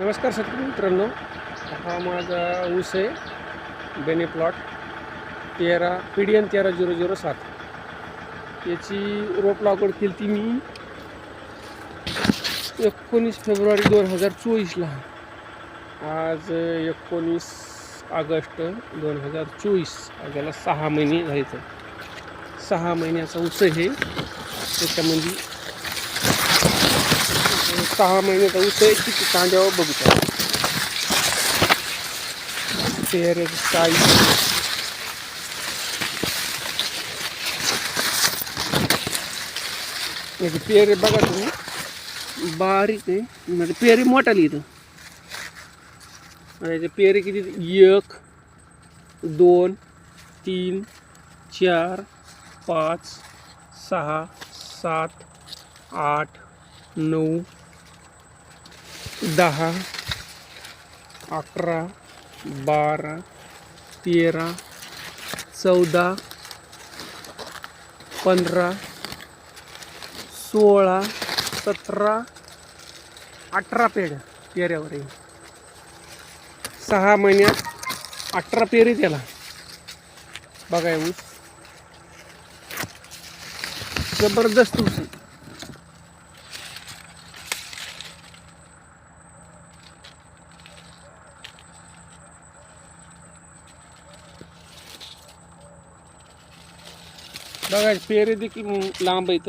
नमस्कार शेतकरी मित्रांनो हा माझा ऊस आहे बेने प्लॉट तेरा पी डी एन तेरा झिरो झिरो सात. याची रोप लागवड केली ती मी एकोणीस फेब्रुवारी दोन हजार चोवीसला. आज एकोणीस ऑगस्ट दोन हजार चोवीस याला सहा महिने झाले सहा महिन्याचा ऊस हे त्याच्यामध्ये सहा महिन्याचा ऊस आहे किती कांद्यावर बघू शकतो साईज याची पेरे बघा तुम्ही बारीक आहे म्हणजे पेरे मोठा लिहितं आणि पेरे किती एक दोन तीन चार पाच सहा सात आठ नऊ दहा अकरा बारा तेरा चौदा पंधरा सोळा सतरा अठरा पेढ्या पेऱ्यावर येईल. सहा महिन्यात अठरा पेरी त्याला. बघा ऊस. जबरदस्त ऊस बघा पेरे देखील लांब आहेत